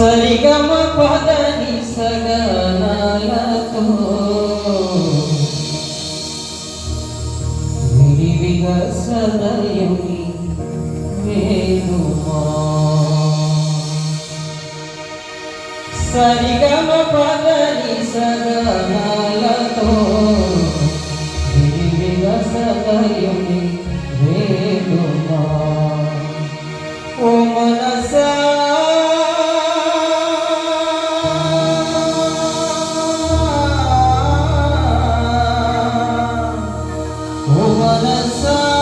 సరిగమ పదని సగనాలతో విరివిగా సదయమి వేణుమా సరిగమ పదని ونسى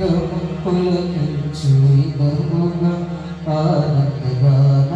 പലകി ചുരി ബഹുന ആനന്ദഗാനാലോ